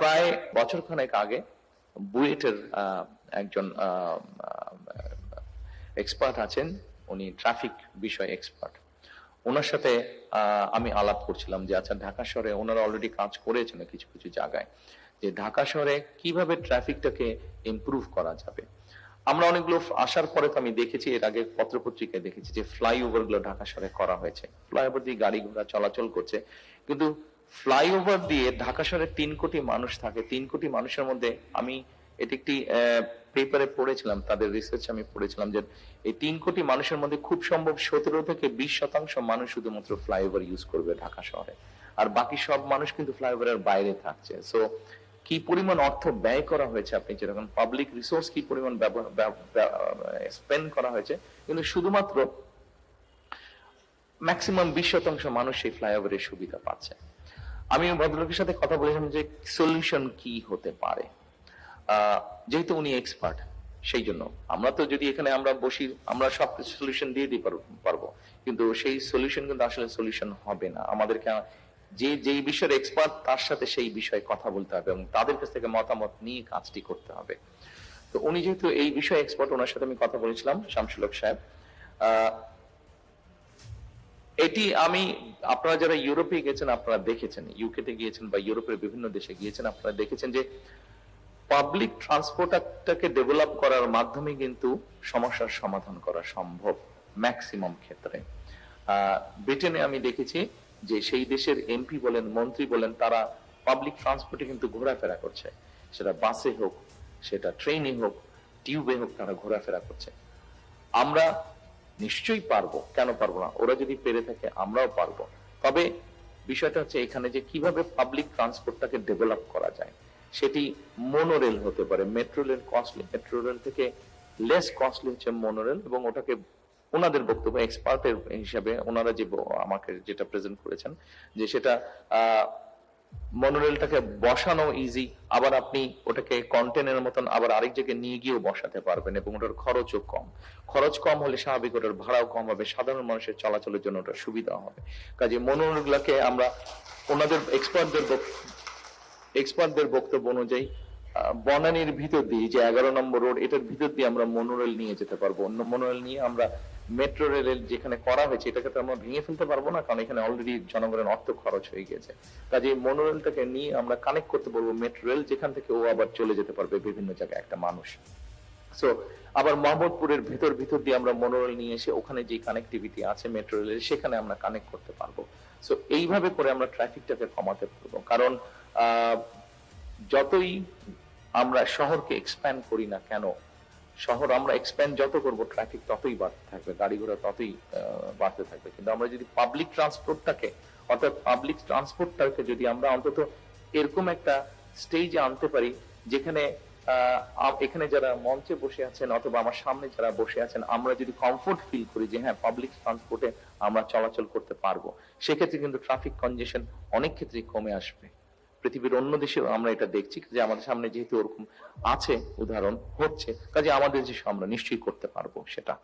প্রায় বছর খানেক আগে বুয়েটের একজন এক্সপার্ট আছেন। উনি ট্রাফিক বিষয় এক্সপার্ট ওনার সাথে আমি আলাপ করছিলাম যে আচ্ছা ঢাকা শহরে ওনারা অলরেডি কাজ করেছেন কিছু কিছু জায়গায়। যে, ঢাকা শহরে কীভাবে ট্রাফিকটাকে ইমপ্রুভ করা যাবে? আমরা অনেকগুলো আসার পরে তো আমি দেখেছি, এর আগে পত্রপত্রিকায় দেখেছি যে ফ্লাইওভারগুলো ঢাকা শহরে করা হয়েছে। ফ্লাইওভার দিয়ে গাড়ি ঘোড়া চলাচল করছে। কিন্তু ফ্লাইওভার দিয়ে ঢাকা শহরে তিন কোটি মানুষ থাকে। তিন কোটি মানুষের মধ্যে আমি এটি একটি পেপারে পড়েছিলাম, তাদের রিসার্চ আমি পড়েছিলাম যে এই তিন কোটি মানুষের মধ্যে খুব সম্ভব সতেরো থেকে বিশ শতাংশ মানুষ শুধুমাত্র ফ্লাইওভার ইউজ করবে ঢাকা শহরে। আর বাকি সব মানুষ কিন্তু ফ্লাইওভারের বাইরে থাকছে। সো কি পরিমাণ অর্থ ব্যয় করা হয়েছে আপনি যেরকম পাবলিক রিসোর্স কি পরিমাণ স্পেন্ড করা হয়েছে, কিন্তু শুধুমাত্র ম্যাক্সিমাম বিশ শতাংশ মানুষ সেই ফ্লাইওভারের সুবিধা পাচ্ছে। আমি ভদ্রলোকের সাথে কথা বলেছিলাম যে সলিউশন কি হতে পারে। যেহেতু উনি এক্সপার্ট সেই জন্য। আমরা তো যদি এখানে আমরা বসি, আমরা সব সলিউশন দিয়ে দিতে পারবো- কিন্তু সেই সলিউশন কিন্তু আসলে সলিউশন হবে না। আমাদেরকে যে যেই বিষয়ের এক্সপার্ট তার সাথে সেই বিষয়ে কথা বলতে হবে এবং তাদের কাছ থেকে মতামত নিয়ে কাজটি করতে হবে। তো উনি যেহেতু এই বিষয়ে এক্সপার্ট ওনার সাথে আমি কথা বলেছিলাম শামসুলক সাহেব। এটি আমি, আপনারা যারা ইউরোপে গেছেন আপনারা দেখেছেন। ইউকেতে গিয়েছেন বা ইউরোপের বিভিন্ন দেশে গিয়েছেন, আপনারা দেখেছেন যে পাবলিক ট্রান্সপোর্টটাকে ডেভেলপ করার মাধ্যমে কিন্তু সমস্যার সমাধান করা সম্ভব ম্যাক্সিমাম ক্ষেত্রে। ব্রিটেনে আমি দেখেছি যে সেই দেশের এমপি বলেন, মন্ত্রী বলেন, তারা পাবলিক ট্রান্সপোর্টে কিন্তু ঘোরাফেরা করছে। সেটা বাসে হোক, সেটা ট্রেনে হোক টিউবে হোক তারা ঘোরাফেরা করছে। আমরা নিশ্চয়ই পারব। কেন পারব না? ওরা যদি পেরে থাকে, আমরাও পারব। তবে বিষয়টা হচ্ছে এখানে যে কীভাবে পাবলিক ট্রান্সপোর্টটাকে ডেভেলপ করা যায়, সেটি মোনোরেল হতে পারে। Metro rail costly metro rail থেকে লেস কস্টলি হচ্ছে মোনোরেল এবং ওটাকে ওনাদের বক্তব্য এক্সপার্টের হিসাবে ওনারা যে আমাকে যেটা প্রেজেন্ট করেছেন, যে সেটা মনোরেলটাকে বসানো ইজি আবার আপনি ওটাকে কন্টেনের মতন আবার আরেক জায়গায় নিয়ে গিয়েও বসাতে পারবেন এবং ওটার খরচও কম। খরচ কম হলে স্বাভাবিক ওটার ভাড়াও কম হবে, সাধারণ মানুষের চলাচলের জন্য ওটা সুবিধা হবে। কাজে মনোরেলগুলোকে আমরা ওনাদের এক্সপার্টদের এক্সপার্টদের বক্তব্য অনুযায়ী বনানীর ভিতর দিয়ে যে এগারো নম্বর রোড এটার ভিতর দিয়ে আমরা মনোরেল নিয়ে যেতে পারব। অন্য মনোরেল নিয়ে আমরা মেট্রো রেলের যেখানে করা হয়েছে, এটাকে তো আমরা ভেঙে ফেলতে পারব না, কারণ এখানে অলরেডি জনগণের অর্থ খরচ হয়ে গেছে কাজে মনোরেলটাকে নিয়ে আমরা কানেক্ট করতে পারব মেট্রো রেল, যেখান থেকে ও আবার চলে যেতে পারবে বিভিন্ন জায়গায় একটা মানুষ। সো আবার মোহাম্মদপুরের ভিতর ভিতর দিয়ে আমরা মনোরেল নিয়ে এসে ওখানে যে কানেক্টিভিটি আছে মেট্রো রেলের, সেখানে আমরা কানেক্ট করতে পারব। সো এইভাবে করে আমরা ট্রাফিকটাকে কমাতে পারব। কারণ যতই আমরা শহরকে এক্সপ্যান্ড করি না কেন শহর আমরা এক্সপ্যান্ড যত করব ট্রাফিক ততই বাড়তে থাকবে গাড়ি ঘোড়া ততই বাড়তে থাকবে। কিন্তু আমরা যদি পাবলিক ট্রান্সপোর্টটাকে অর্থাৎ পাবলিক ট্রান্সপোর্টটাকে যদি আমরা অন্তত এরকম একটা স্টেজে আনতে পারি, যেখানে এখানে যারা মঞ্চে বসে আছেন অথবা আমার সামনে যারা বসে আছেন, আমরা যদি কমফোর্ট ফিল করি যে হ্যাঁ পাবলিক ট্রান্সপোর্টে আমরা চলাচল করতে পারব, সেক্ষেত্রে কিন্তু ট্রাফিক কনজেশন অনেক ক্ষেত্রেই কমে আসবে। পৃথিবীর অন্য দেশেও আমরা এটা দেখছি যে আমাদের সামনে যেহেতু ওরকম আছে, উদাহরণ হচ্ছে, কাজে আমাদের যে আমরা নিশ্চয়ই করতে পারব সেটা।